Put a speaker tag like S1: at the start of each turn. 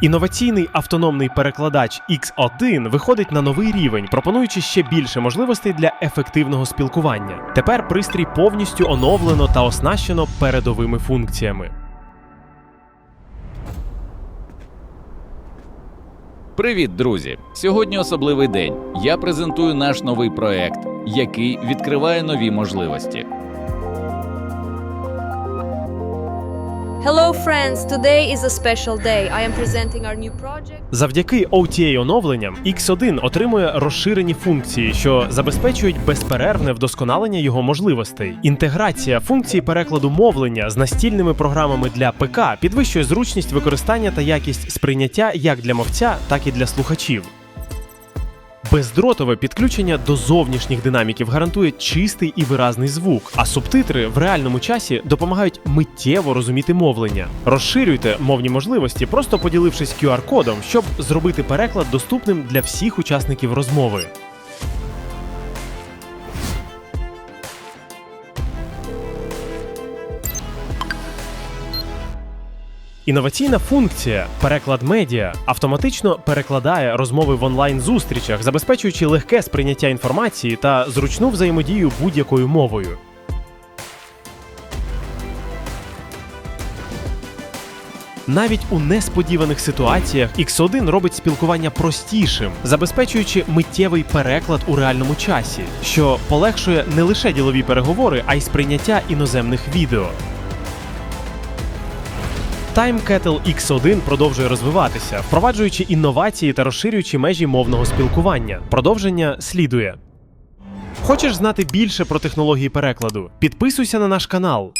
S1: Інноваційний автономний перекладач X1 виходить на новий рівень, пропонуючи ще більше можливостей для ефективного спілкування. Тепер пристрій повністю оновлено та оснащено передовими функціями.
S2: Привіт, друзі! Сьогодні особливий день. Я презентую наш новий проект, який відкриває нові можливості.
S3: Hello, friends. Today is a special day. I am presenting our new project.
S1: Завдяки OTA оновленням X1 отримує розширені функції, що забезпечують безперервне вдосконалення його можливостей. Інтеграція функції перекладу мовлення з настільними програмами для ПК підвищує зручність використання та якість сприйняття як для мовця, так і для слухачів. Бездротове підключення до зовнішніх динаміків гарантує чистий і виразний звук, а субтитри в реальному часі допомагають миттєво розуміти мовлення. Розширюйте мовні можливості, просто поділившись QR-кодом, щоб зробити переклад доступним для всіх учасників розмови. Інноваційна функція переклад медіа автоматично перекладає розмови в онлайн зустрічах, забезпечуючи легке сприйняття інформації та зручну взаємодію будь-якою мовою. Навіть у несподіваних ситуаціях X1 робить спілкування простішим, забезпечуючи миттєвий переклад у реальному часі, що полегшує не лише ділові переговори, а й сприйняття іноземних відео. Time Kettle X1 продовжує розвиватися, впроваджуючи інновації та розширюючи межі мовного спілкування. Продовження слідує. Хочеш знати більше про технології перекладу? Підписуйся на наш канал.